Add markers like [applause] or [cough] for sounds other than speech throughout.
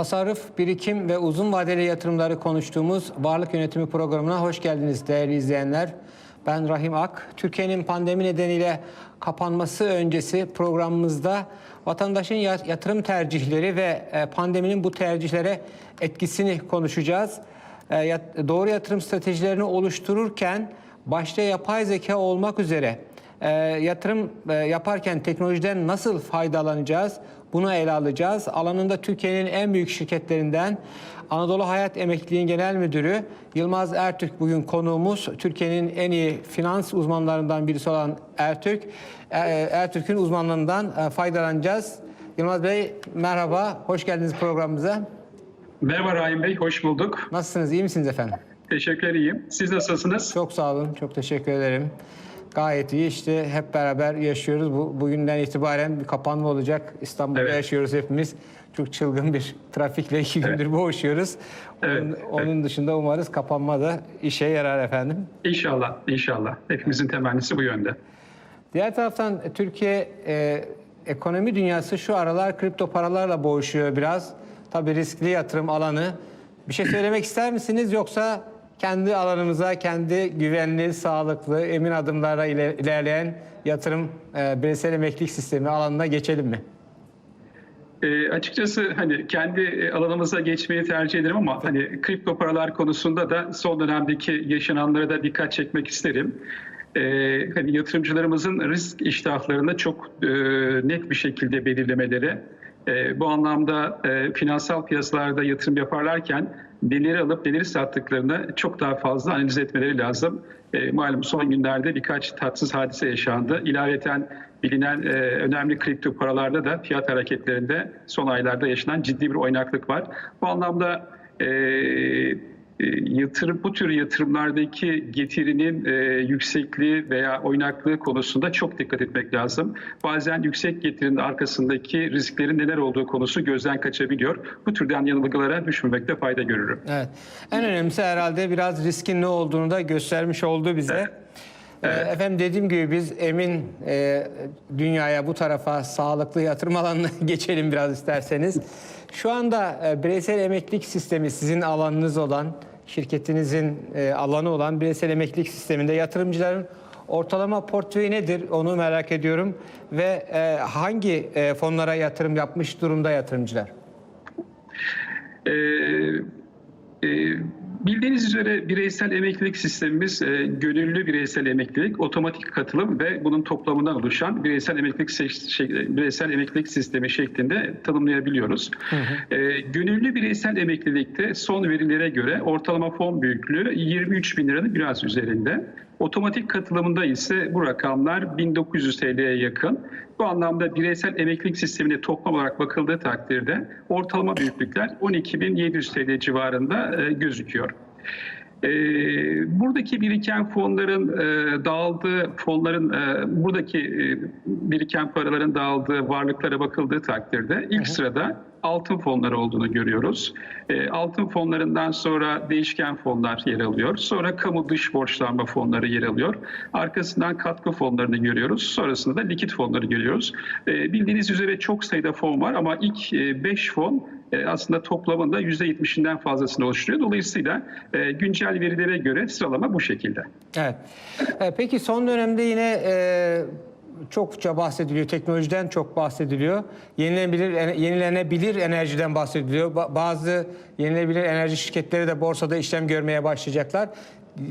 Tasarruf, birikim ve uzun vadeli yatırımları konuştuğumuz Varlık Yönetimi programına hoş geldiniz değerli izleyenler. Ben Rahim Ak. Türkiye'nin pandemi nedeniyle kapanması öncesi programımızda vatandaşın ya- yatırım tercihleri ve e, pandeminin bu tercihlere etkisini konuşacağız. E, Doğru yatırım stratejilerini oluştururken başta yapay zeka olmak üzere e, yatırım yaparken teknolojiden nasıl faydalanacağız? Bunu ele alacağız. Alanında Türkiye'nin en büyük şirketlerinden Anadolu Hayat Emekliliğin Genel Müdürü Yılmaz Ertürk bugün konuğumuz. Türkiye'nin en iyi finans uzmanlarından birisi olan Ertürk. E, Ertürk'ün uzmanlığından e, faydalanacağız. Yılmaz Bey merhaba, hoş geldiniz programımıza. Merhaba Rahim Bey, hoş bulduk. Nasılsınız, iyi misiniz efendim? Teşekkür iyiyim. Siz nasılsınız? Çok sağ olun, çok teşekkür ederim. Gayet iyi işte hep beraber yaşıyoruz. Bu, bugünden itibaren bir kapanma olacak. İstanbul'da Evet. yaşıyoruz hepimiz. Çok çılgın bir [laughs] trafikle iki gündür boğuşuyoruz. Evet, Onun, evet. onun dışında umarız kapanma da işe yarar efendim. İnşallah, inşallah. Hepimizin temennisi bu yönde. Diğer taraftan e, Türkiye e, ekonomi dünyası şu aralar kripto paralarla boğuşuyor biraz. Tabii riskli yatırım alanı. Bir şey söylemek ister misiniz yoksa kendi alanımıza, kendi güvenli, sağlıklı, emin adımlarla ile- ilerleyen yatırım e, bireysel emeklilik sistemi alanına geçelim mi? Ee, açıkçası hani kendi e, alanımıza geçmeyi tercih ederim ama hani kripto paralar konusunda da son dönemdeki yaşananlara da dikkat çekmek isterim. Ee, hani yatırımcılarımızın risk iştahlarını çok e, net bir şekilde belirlemeleri, e, bu anlamda e, finansal piyasalarda yatırım yaparlarken neleri alıp neleri sattıklarını çok daha fazla analiz etmeleri lazım. E, malum son günlerde birkaç tatsız hadise yaşandı. İlaveten bilinen e, önemli kripto paralarda da fiyat hareketlerinde son aylarda yaşanan ciddi bir oynaklık var. Bu anlamda e, yatırım bu tür yatırımlardaki getirinin e, yüksekliği veya oynaklığı konusunda çok dikkat etmek lazım. Bazen yüksek getirinin arkasındaki risklerin neler olduğu konusu gözden kaçabiliyor. Bu türden yanılgılara düşmemekte fayda görürüm. Evet. En önemlisi herhalde biraz riskin ne olduğunu da göstermiş oldu bize. Ee, Efendim dediğim gibi biz emin e, dünyaya bu tarafa sağlıklı yatırım [laughs] alanına geçelim biraz isterseniz. Şu anda e, bireysel emeklilik sistemi sizin alanınız olan, şirketinizin e, alanı olan bireysel emeklilik sisteminde yatırımcıların ortalama portföyü nedir onu merak ediyorum. Ve e, hangi e, fonlara yatırım yapmış durumda yatırımcılar? Ee, e, bildiğiniz üzere bireysel emeklilik sistemimiz e, gönüllü bireysel emeklilik, otomatik katılım ve bunun toplamından oluşan bireysel emeklilik şey- bireysel emeklilik sistemi şeklinde tanımlayabiliyoruz. E, gönüllü bireysel emeklilikte son verilere göre ortalama fon büyüklüğü 23 bin liranın biraz üzerinde. Otomatik katılımında ise bu rakamlar 1900 TL'ye yakın. Bu anlamda bireysel emeklilik sistemine toplam olarak bakıldığı takdirde ortalama büyüklükler 12.700 TL civarında e, gözüküyor. E, buradaki biriken fonların e, dağıldığı fonların e, buradaki e, biriken paraların dağıldığı varlıklara bakıldığı takdirde ilk sırada altın fonları olduğunu görüyoruz. E, altın fonlarından sonra değişken fonlar yer alıyor. Sonra kamu dış borçlanma fonları yer alıyor. Arkasından katkı fonlarını görüyoruz. Sonrasında da likit fonları görüyoruz. E, bildiğiniz üzere çok sayıda fon var ama ilk 5 fon e, aslında toplamında %70'inden fazlasını oluşturuyor. Dolayısıyla güncel verilere göre sıralama bu şekilde. Evet. Peki son dönemde yine e, çokça bahsediliyor, teknolojiden çok bahsediliyor. Yenilenebilir, yenilenebilir enerjiden bahsediliyor. Ba- Bazı yenilenebilir enerji şirketleri de borsada işlem görmeye başlayacaklar.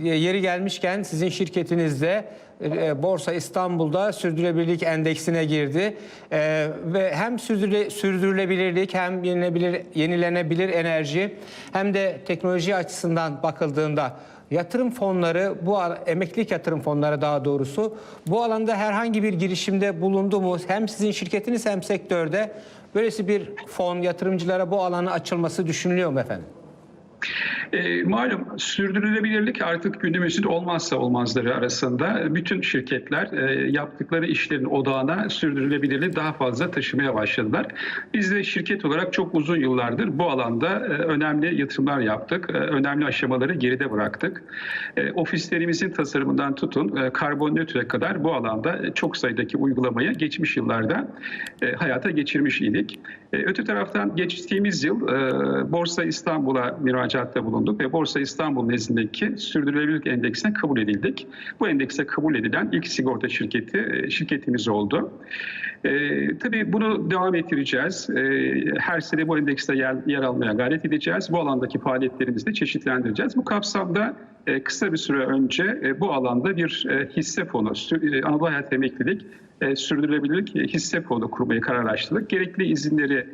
Yeri gelmişken sizin şirketinizde e, Borsa İstanbul'da sürdürülebilirlik endeksine girdi. E, ve hem sürdürüle- sürdürülebilirlik hem yenilebilir, yenilenebilir enerji hem de teknoloji açısından bakıldığında Yatırım fonları, bu emeklilik yatırım fonları daha doğrusu bu alanda herhangi bir girişimde bulundu mu? Hem sizin şirketiniz hem sektörde böylesi bir fon yatırımcılara bu alanı açılması düşünülüyor mu efendim? E, malum sürdürülebilirlik artık günümüzün olmazsa olmazları arasında. Bütün şirketler e, yaptıkları işlerin odağına sürdürülebilirliği daha fazla taşımaya başladılar. Biz de şirket olarak çok uzun yıllardır bu alanda e, önemli yatırımlar yaptık. E, önemli aşamaları geride bıraktık. E, ofislerimizin tasarımından tutun e, karbon nötre kadar bu alanda e, çok sayıdaki uygulamayı geçmiş yıllarda e, hayata geçirmiş idik. E, öte taraftan geçtiğimiz yıl e, Borsa İstanbul'a müracaatta bulunduk ve Borsa İstanbul nezdindeki sürdürülebilirlik endeksine kabul edildik. Bu endekse kabul edilen ilk sigorta şirketi e, şirketimiz oldu. Tabii bunu devam ettireceğiz. Her sene bu endekste yer, yer almaya gayret edeceğiz. Bu alandaki faaliyetlerimizi de çeşitlendireceğiz. Bu kapsamda kısa bir süre önce e, bu alanda bir e, hisse fonu, e, Anadolu Hayat Emeklilik e, Sürdürülebilirlik Hisse Fonu kurmayı kararlaştırdık. Gerekli izinleri e,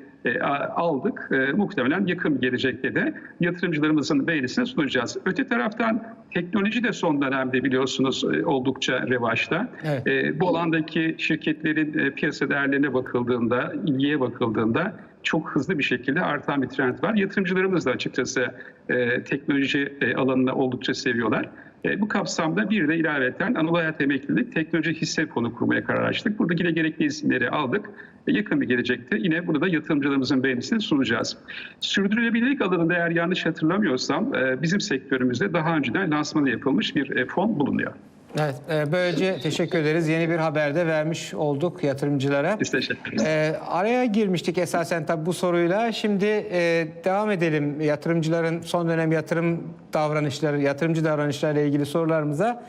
aldık. E, muhtemelen yakın gelecekte de yatırımcılarımızın beğenisine sunacağız. Öte taraftan teknoloji de son dönemde biliyorsunuz e, oldukça revaçta. Evet. E, bu alandaki şirketlerin e, piyasa değerlerine bakıldığında, ilgiye bakıldığında çok hızlı bir şekilde artan bir trend var. Yatırımcılarımız da açıkçası e, teknoloji e, alanını oldukça seviyorlar. E, bu kapsamda bir de ilaveten Anadolu Hayat Emeklilik Teknoloji Hisse Fonu kurmaya karar açtık. Burada yine gerekli izinleri aldık. Yakın bir gelecekte yine bunu da yatırımcılarımızın beğenisine sunacağız. Sürdürülebilirlik alanında eğer yanlış hatırlamıyorsam e, bizim sektörümüzde daha önceden lansmanı yapılmış bir e, fon bulunuyor. Evet, e, böylece teşekkür ederiz. Yeni bir haber de vermiş olduk yatırımcılara. Biz teşekkür ederiz. E, araya girmiştik esasen tabii bu soruyla. Şimdi e, devam edelim yatırımcıların son dönem yatırım davranışları, yatırımcı davranışlarıyla ilgili sorularımıza.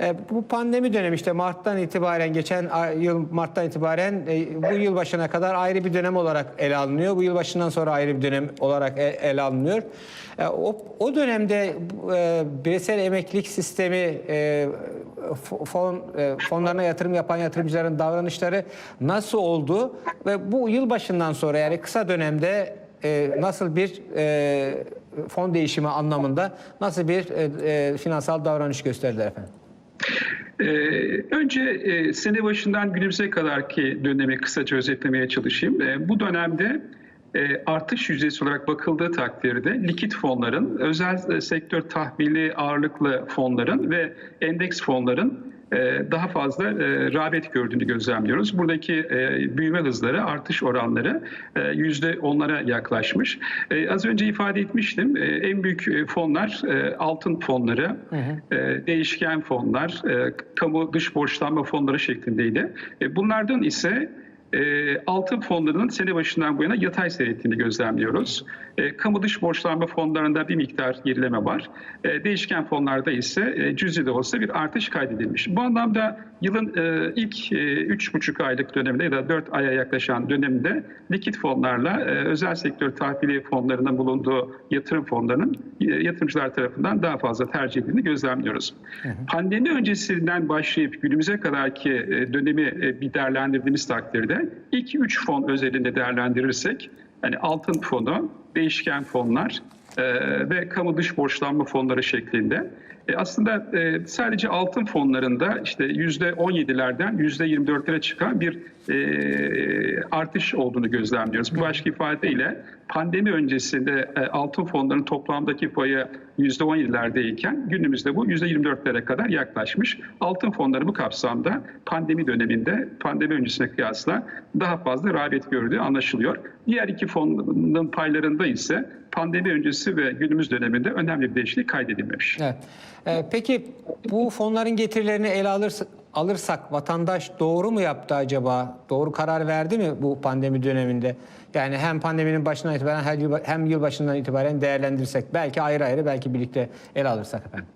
E, bu pandemi dönemi işte Mart'tan itibaren geçen yıl Mart'tan itibaren e, bu yıl başına kadar ayrı bir dönem olarak ele alınıyor. Bu yıl başından sonra ayrı bir dönem olarak e- ele alınıyor. O, dönemde bireysel emeklilik sistemi fon fonlarına yatırım yapan yatırımcıların davranışları nasıl oldu ve bu yıl başından sonra yani kısa dönemde nasıl bir fon değişimi anlamında nasıl bir finansal davranış gösterdiler efendim? Ee, önce e, sene başından günümüze kadarki dönemi kısaca özetlemeye çalışayım. E, bu dönemde e, artış yüzdesi olarak bakıldığı takdirde likit fonların, özel e, sektör tahvili ağırlıklı fonların ve endeks fonların daha fazla e, rağbet gördüğünü gözlemliyoruz. Buradaki e, büyüme hızları, artış oranları e, yüzde onlara yaklaşmış. E, az önce ifade etmiştim. E, en büyük e, fonlar e, altın fonları, e, değişken fonlar, e, kamu dış borçlanma fonları şeklindeydi. E, bunlardan ise e, altın fonlarının sene başından bu yana yatay seyrettiğini gözlemliyoruz. E, kamu dış borçlanma fonlarında bir miktar gerileme var. E, değişken fonlarda ise e, cüzi de olsa bir artış kaydedilmiş. Bu anlamda yılın e, ilk e, üç buçuk aylık döneminde ya da dört aya yaklaşan dönemde likit fonlarla e, özel sektör tahvili fonlarının bulunduğu yatırım fonlarının e, yatırımcılar tarafından daha fazla tercih edildiğini gözlemliyoruz. Pandemi öncesinden başlayıp günümüze kadarki e, dönemi e, bir değerlendirdiğimiz takdirde ilk üç fon özelinde değerlendirirsek yani altın fonu, değişken fonlar ve kamu dış borçlanma fonları şeklinde e, aslında e, sadece altın fonlarında işte yüzde 17'lerden yüzde 24'lere çıkan bir e, artış olduğunu gözlemliyoruz. Bir başka ifadeyle pandemi öncesinde e, altın fonlarının toplamdaki payı yüzde 17'lerdeyken günümüzde bu yüzde 24'lere kadar yaklaşmış. Altın fonları bu kapsamda pandemi döneminde pandemi öncesine kıyasla daha fazla rağbet gördüğü anlaşılıyor. Diğer iki fonun paylarında ise pandemi öncesi ve günümüz döneminde önemli bir değişiklik kaydedilmemiş. Evet. E, peki bu fonların getirilerini ele alırsa, alırsak vatandaş doğru mu yaptı acaba? Doğru karar verdi mi bu pandemi döneminde? Yani hem pandeminin başından itibaren hem yıl başından itibaren değerlendirsek belki ayrı ayrı belki birlikte ele alırsak efendim.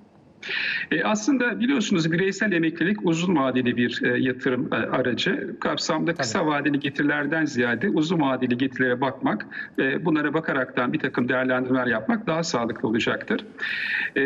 E, aslında biliyorsunuz bireysel emeklilik uzun vadeli bir e, yatırım e, aracı. Kapsamda kısa vadeli getirilerden ziyade uzun vadeli getirilere bakmak, e, bunlara bakaraktan bir takım değerlendirmeler yapmak daha sağlıklı olacaktır. E,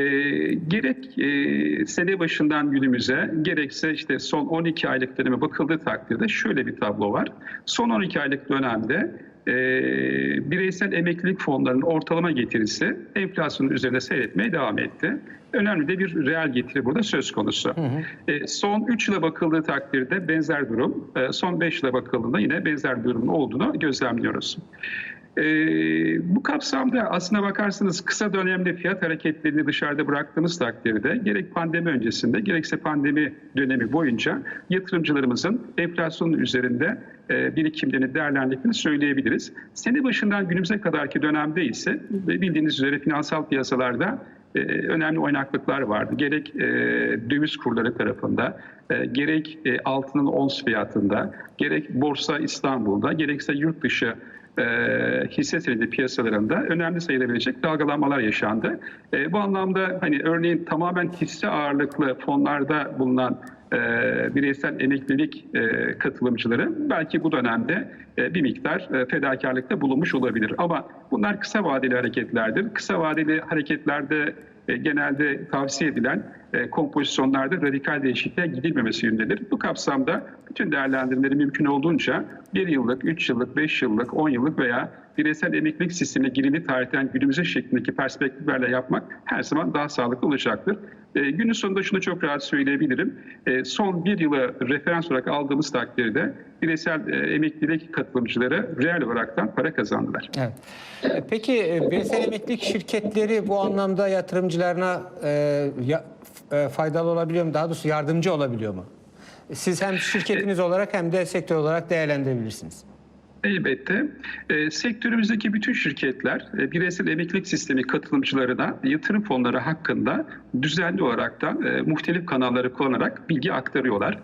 gerek e, sene başından günümüze, gerekse işte son 12 aylık döneme bakıldığı takdirde şöyle bir tablo var. Son 12 aylık dönemde e, bireysel emeklilik fonlarının ortalama getirisi enflasyonun üzerinde seyretmeye devam etti. Önemli de bir reel getiri burada söz konusu. E, son 3 yıla bakıldığı takdirde benzer durum, e, son 5 yıla bakıldığında yine benzer durumun olduğunu gözlemliyoruz. E, bu kapsamda aslına bakarsanız kısa dönemde fiyat hareketlerini dışarıda bıraktığımız takdirde gerek pandemi öncesinde gerekse pandemi dönemi boyunca yatırımcılarımızın enflasyonun üzerinde e, birikimlerini değerlendirdiğini söyleyebiliriz. Sene başından günümüze kadarki dönemde ise e, bildiğiniz üzere finansal piyasalarda e, önemli oynaklıklar vardı. Gerek e, döviz kurları tarafında, e, gerek e, altının ons fiyatında, gerek Borsa İstanbul'da, gerekse yurt dışı e, hisse senedi piyasalarında önemli sayılabilecek dalgalanmalar yaşandı. E, bu anlamda hani örneğin tamamen hisse ağırlıklı fonlarda bulunan e, bireysel emeklilik katılımcıları belki bu dönemde bir miktar fedakarlıkta bulunmuş olabilir. Ama bunlar kısa vadeli hareketlerdir. Kısa vadeli hareketlerde genelde tavsiye edilen e, kompozisyonlarda radikal değişikliğe gidilmemesi yönündedir. Bu kapsamda bütün değerlendirmeleri mümkün olduğunca 1 yıllık, 3 yıllık, 5 yıllık, 10 yıllık veya bireysel emeklilik sistemine girildiği tarihten günümüze şeklindeki perspektiflerle yapmak her zaman daha sağlıklı olacaktır. E, günün sonunda şunu çok rahat söyleyebilirim. E, son bir yılı referans olarak aldığımız takdirde bireysel e, emeklilik katılımcıları reel olaraktan para kazandılar. Evet. E, Peki e, bireysel emeklilik şirketleri bu anlamda yatırımcılarına ya- faydalı olabiliyor mu? Daha doğrusu yardımcı olabiliyor mu? Siz hem şirketiniz olarak hem de sektör olarak değerlendirebilirsiniz. Elbette. E, sektörümüzdeki bütün şirketler e, bireysel emeklilik sistemi katılımcılarına yatırım fonları hakkında düzenli olaraktan e, muhtelif kanalları kullanarak bilgi aktarıyorlar.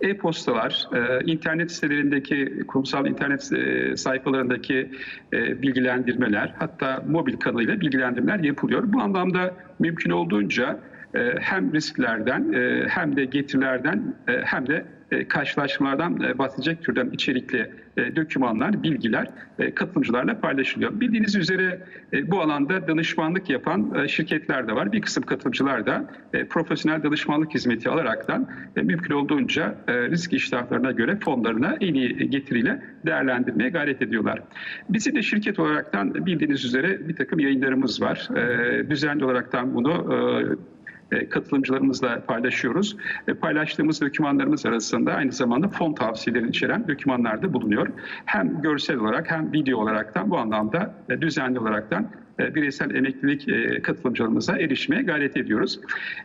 E-postalar, e, internet sitelerindeki kurumsal internet e, sayfalarındaki e, bilgilendirmeler, hatta mobil kanalıyla bilgilendirmeler yapılıyor. Bu anlamda mümkün olduğunca e, hem risklerden e, hem de getirilerden e, hem de karşılaşmalardan e, bahsedecek türden içerikli e, dokümanlar, bilgiler e, katılımcılarla paylaşılıyor. Bildiğiniz üzere e, bu alanda danışmanlık yapan e, şirketler de var. Bir kısım katılımcılar da e, profesyonel danışmanlık hizmeti alaraktan e, mümkün olduğunca e, risk iştahlarına göre fonlarına en iyi getiriyle değerlendirmeye gayret ediyorlar. Bizim de şirket olaraktan bildiğiniz üzere bir takım yayınlarımız var. E, düzenli olaraktan bunu e, e, katılımcılarımızla paylaşıyoruz. E, Paylaştığımız dokümanlarımız arasında aynı zamanda fon tavsiyelerini içeren dokümanlar da bulunuyor. Hem görsel olarak hem video olaraktan bu anlamda e, düzenli olaraktan e, bireysel emeklilik e, katılımcılarımıza erişmeye gayret ediyoruz.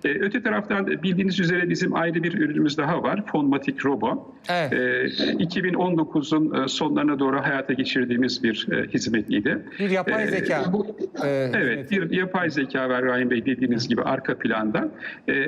E, Öte taraftan bildiğiniz üzere bizim ayrı bir ürünümüz daha var. Fonmatik Robo. Evet. E, 2019'un e, sonlarına doğru hayata geçirdiğimiz bir e, hizmetiydi. Bir yapay E, zeka. bu- e, Evet, bir yapay zeka var Rahim Bey dediğiniz gibi arka planda.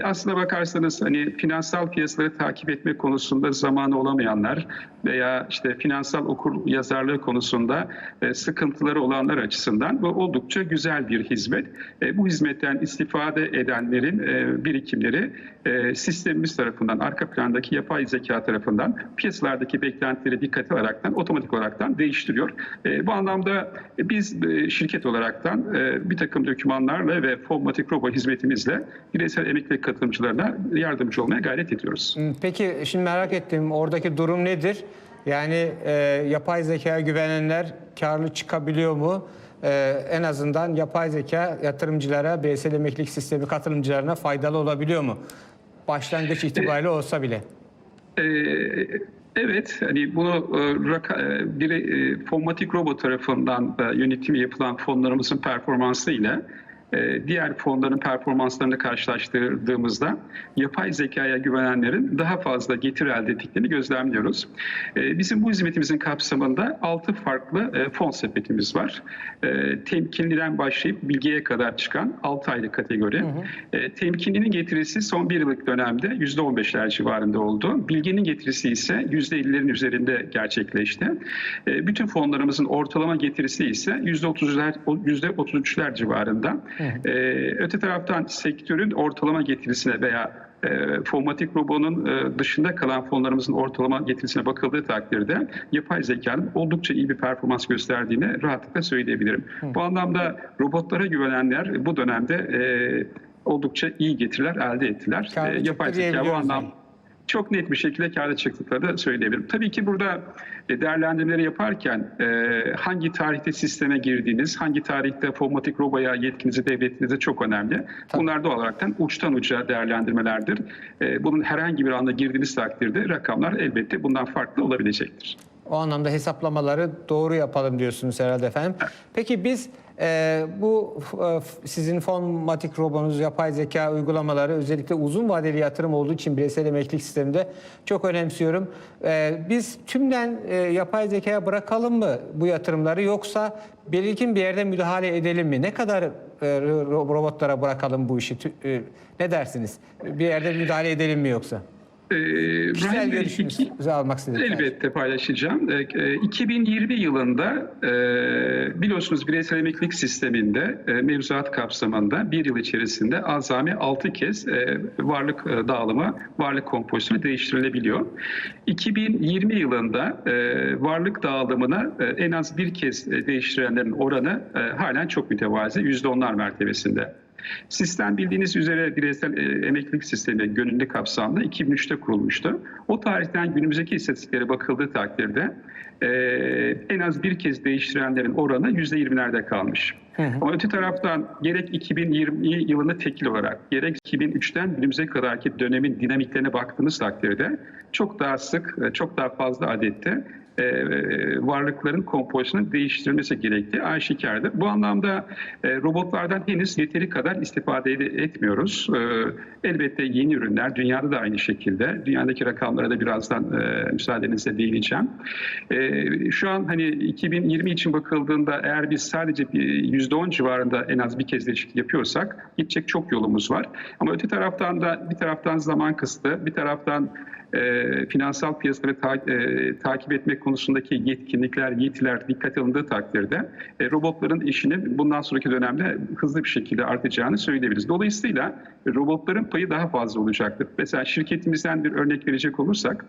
Aslına bakarsanız hani finansal piyasaları takip etme konusunda zamanı olamayanlar veya işte finansal okur yazarlığı konusunda e, sıkıntıları olanlar açısından bu oldukça güzel bir hizmet. E, bu hizmetten istifade edenlerin e, birikimleri e, sistemimiz tarafından, arka plandaki yapay zeka tarafından piyasalardaki beklentileri dikkate alaraktan, otomatik olaraktan değiştiriyor. E, bu anlamda biz e, şirket olaraktan e, bir takım dokümanlarla ve Formatik Robo hizmetimizle bireysel emeklilik katılımcılarına yardımcı olmaya gayret ediyoruz. Peki şimdi merak ettim oradaki durum nedir? Yani e, yapay zekaya güvenenler karlı çıkabiliyor mu? E, en azından yapay zeka yatırımcılara, bireysel emeklilik sistemi katılımcılarına faydalı olabiliyor mu? Başlangıç itibariyle olsa bile. Ee, Evet, hani bunu e, e, bir e, Fonmatik Robo tarafından e, yönetimi yapılan fonlarımızın performansı ile diğer fonların performanslarını karşılaştırdığımızda yapay zekaya güvenenlerin daha fazla getir elde ettiklerini gözlemliyoruz. E, Bizim bu hizmetimizin kapsamında 6 farklı e, fon sepetimiz var. E, Temkinliden başlayıp bilgiye kadar çıkan 6 aylık kategori. E, Temkinlinin getirisi son bir yıllık dönemde %15'ler civarında oldu. Bilginin getirisi ise %50'lerin üzerinde gerçekleşti. E, Bütün fonlarımızın ortalama getirisi ise %30'lar, %33'ler civarında. E, Öte taraftan sektörün ortalama getirisine veya e, Fonmatik Robo'nun e, dışında kalan fonlarımızın ortalama getirisine bakıldığı takdirde yapay zekanın oldukça iyi bir performans gösterdiğini rahatlıkla söyleyebilirim. Bu anlamda robotlara güvenenler bu dönemde e, oldukça iyi getiriler elde ettiler. E, yapay zeka bu diyebiliyoruz anlam yani. Çok net bir şekilde kârda çıktıklarını söyleyebilirim. Tabii ki burada e, değerlendirmeleri yaparken e, hangi tarihte sisteme girdiğiniz, hangi tarihte Formatik Robo'ya yetkinizi devrettiğiniz çok önemli. Bunlar doğal olaraktan uçtan uca değerlendirmelerdir. E, Bunun herhangi bir anda girdiğiniz takdirde rakamlar elbette bundan farklı olabilecektir. O anlamda hesaplamaları doğru yapalım diyorsunuz herhalde efendim. Peki biz e, bu e, sizin fonmatik robonuz, yapay zeka uygulamaları özellikle uzun vadeli yatırım olduğu için bireysel emeklilik sisteminde çok önemsiyorum. E, biz tümden e, yapay zekaya bırakalım mı bu yatırımları yoksa belirgin bir yerde müdahale edelim mi? Ne kadar e, ro- robotlara bırakalım bu işi? E, ne dersiniz? Bir yerde müdahale edelim mi yoksa? Ee, Kişisel görüşünüzü almak istedim. Elbette paylaşacağım. Ee, e, 2020 yılında e, biliyorsunuz bireysel emeklilik sisteminde e, mevzuat kapsamında bir yıl içerisinde azami 6 kez e, varlık e, dağılımı, varlık kompozisyonu değiştirilebiliyor. 2020 yılında e, varlık dağılımını e, en az bir kez e, değiştirenlerin oranı e, halen çok mütevazi, %10'lar mertebesinde. Sistem bildiğiniz üzere bireysel e, emeklilik sistemi gönüllü kapsamda 2003'te kurulmuştu. O tarihten günümüzdeki istatistiklere bakıldığı takdirde e, en az bir kez değiştirenlerin oranı %20'lerde kalmış. Ama öte taraftan gerek 2020 yılında tekil olarak gerek 2003'ten günümüze kadarki dönemin dinamiklerine baktığınız takdirde çok daha sık, çok daha fazla adette e, varlıkların kompozisyonu değiştirilmesi gerektiği aşikardır. Bu anlamda e, robotlardan henüz yeteri kadar istifade etmiyoruz. E, elbette yeni ürünler, dünyada da aynı şekilde. Dünyadaki rakamlara da birazdan e, müsaadenizle değineceğim. E, şu an hani 2020 için bakıldığında eğer biz sadece bir %10 civarında en az bir kez değişiklik yapıyorsak gidecek çok yolumuz var. Ama öte taraftan da bir taraftan zaman kısıtı, bir taraftan e, finansal piyasaları ta- e, takip etmek konusundaki yetkinlikler, yetiler dikkat alındığı takdirde e, robotların işinin bundan sonraki dönemde hızlı bir şekilde artacağını söyleyebiliriz. Dolayısıyla robotların payı daha fazla olacaktır. Mesela şirketimizden bir örnek verecek olursak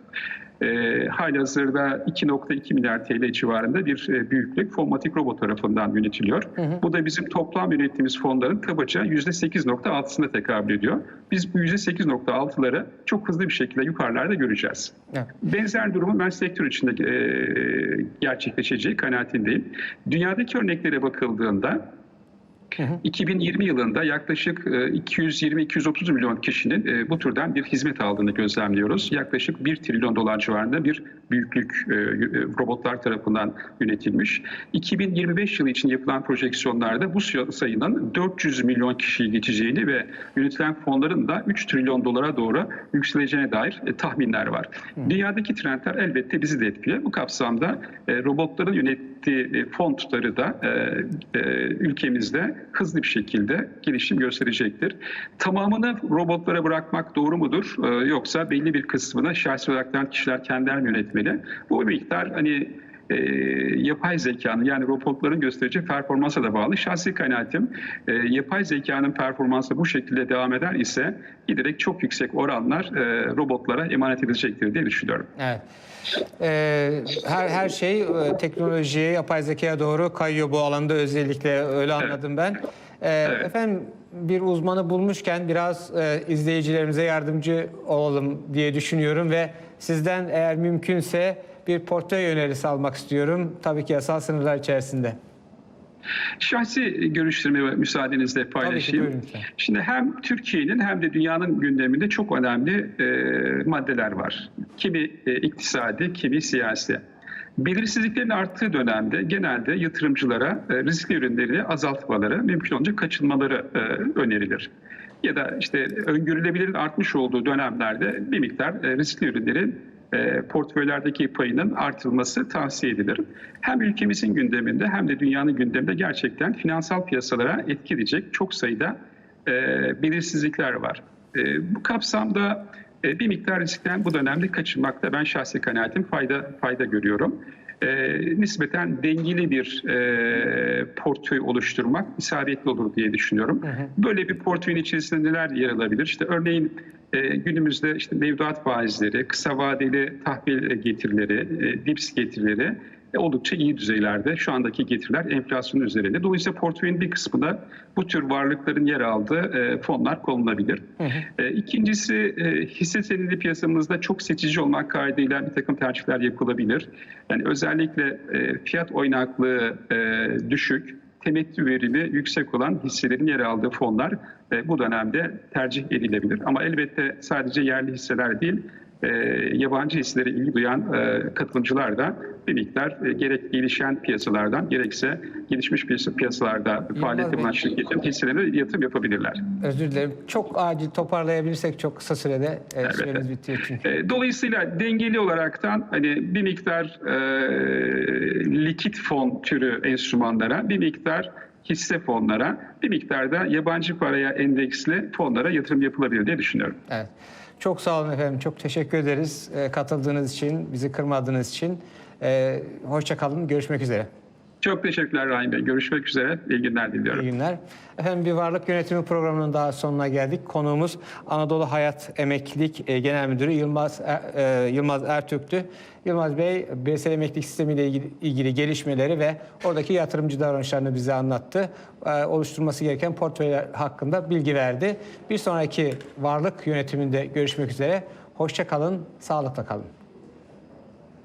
e, halihazırda 2.2 milyar TL civarında bir e, büyüklük Fonmatik Robot tarafından yönetiliyor. Bu da bizim toplam yönettiğimiz fonların kabaca %8.6'sına tekabül ediyor. Biz bu %8.6'ları çok hızlı bir şekilde yukarılarda göreceğiz. Evet. Benzer durumun ben sektör içinde e, gerçekleşeceği kanaatindeyim. Dünyadaki örneklere bakıldığında 2020 yılında yaklaşık e, 220-230 milyon kişinin e, bu türden bir hizmet aldığını gözlemliyoruz. Yaklaşık 1 trilyon dolar civarında bir büyüklük e, e, robotlar tarafından yönetilmiş. 2025 yılı için yapılan projeksiyonlarda bu sayının 400 milyon kişiyi geçeceğini ve yönetilen fonların da 3 trilyon dolara doğru yükseleceğine dair e, tahminler var. Dünyadaki trendler elbette bizi de etkiliyor. Bu kapsamda e, robotların yönettiği e, fon tutarı da e, e, ülkemizde hızlı bir şekilde gelişim gösterecektir. Tamamını robotlara bırakmak doğru mudur? E, yoksa belli bir kısmını şahsi olarak kişiler kendiler mi yönetmeli? Bu miktar hani e, yapay zekanın yani robotların göstereceği performansa da bağlı. Şahsi kanaatim e, yapay zekanın performansı bu şekilde devam eder ise giderek çok yüksek oranlar e, robotlara emanet edilecektir diye düşünüyorum. Evet. Ee, her her şey e, teknolojiye, yapay zekaya doğru kayıyor bu alanda özellikle öyle anladım ben. Ee, Efendim bir uzmanı bulmuşken biraz e, izleyicilerimize yardımcı olalım diye düşünüyorum ve sizden eğer mümkünse bir portföy önerisi almak istiyorum. Tabii ki yasal sınırlar içerisinde. Şahsi görüşlerimi müsaadenizle paylaşayım. buyurun lütfen. Şimdi hem Türkiye'nin hem de dünyanın gündeminde çok önemli e, maddeler var. Kimi e, iktisadi, kimi siyasi. Belirsizliklerin arttığı dönemde genelde yatırımcılara e, riskli ürünleri azaltmaları, mümkün olunca kaçınmaları e, önerilir. Ya da işte öngörülebilirin artmış olduğu dönemlerde bir miktar e, riskli ürünlerin e, portföylerdeki payının artırılması tavsiye edilir. Hem ülkemizin gündeminde hem de dünyanın gündeminde gerçekten finansal piyasalara etki edecek çok sayıda e, belirsizlikler var. E, bu kapsamda e, bir miktar riskten bu dönemde kaçınmakta ben şahsi kanaatim fayda fayda görüyorum. E, nispeten dengeli bir e, portföy oluşturmak isabetli olur diye düşünüyorum. Böyle bir portföyün içerisinde neler yer alabilir? İşte örneğin günümüzde işte mevduat faizleri, kısa vadeli tahvil getirileri, e, dips getirileri e, oldukça iyi düzeylerde. Şu andaki getiriler enflasyonun üzerinde. Dolayısıyla portföyün bir kısmında bu tür varlıkların yer aldığı e, fonlar konulabilir. İkincisi hisse senedi piyasamızda çok seçici olmak kaydıyla bir takım tercihler yapılabilir. Yani özellikle fiyat oynaklığı düşük, temettü verimi yüksek olan hisselerin yer aldığı fonlar e, bu dönemde tercih edilebilir. Ama elbette sadece yerli hisseler değil, e, yabancı hisselere ilgi duyan e, katılımcılar da bir miktar e, gerek gelişen piyasalardan gerekse gelişmiş piyasa- piyasalarda faaliyet Bey. bulunan şirketin hisselerine yatırım yapabilirler. Özür dilerim. Çok acil toparlayabilirsek çok kısa sürede e, süremiz bitiyor çünkü. E, Dolayısıyla dengeli olaraktan hani bir miktar e, likit fon türü enstrümanlara, bir miktar hisse fonlara, bir miktar da yabancı paraya endeksli fonlara yatırım yapılabilir diye düşünüyorum. Evet. Çok sağ olun efendim. Çok teşekkür ederiz e, katıldığınız için, bizi kırmadığınız için. E, hoşça kalın. Görüşmek üzere. Çok teşekkürler Rahim Bey. Görüşmek üzere. İyi günler diliyorum. İyi günler. Efendim bir varlık yönetimi programının daha sonuna geldik. Konuğumuz Anadolu Hayat Emeklilik e, Genel Müdürü Yılmaz Er- e, Yılmaz Ertürk'tü. Yılmaz Bey bireysel emeklilik sistemiyle ilgili, ilgili gelişmeleri ve oradaki yatırımcı davranışlarını bize anlattı. E, oluşturması gereken portföyler hakkında bilgi verdi. Bir sonraki varlık yönetiminde görüşmek üzere. Hoşça kalın, sağlıkla kalın.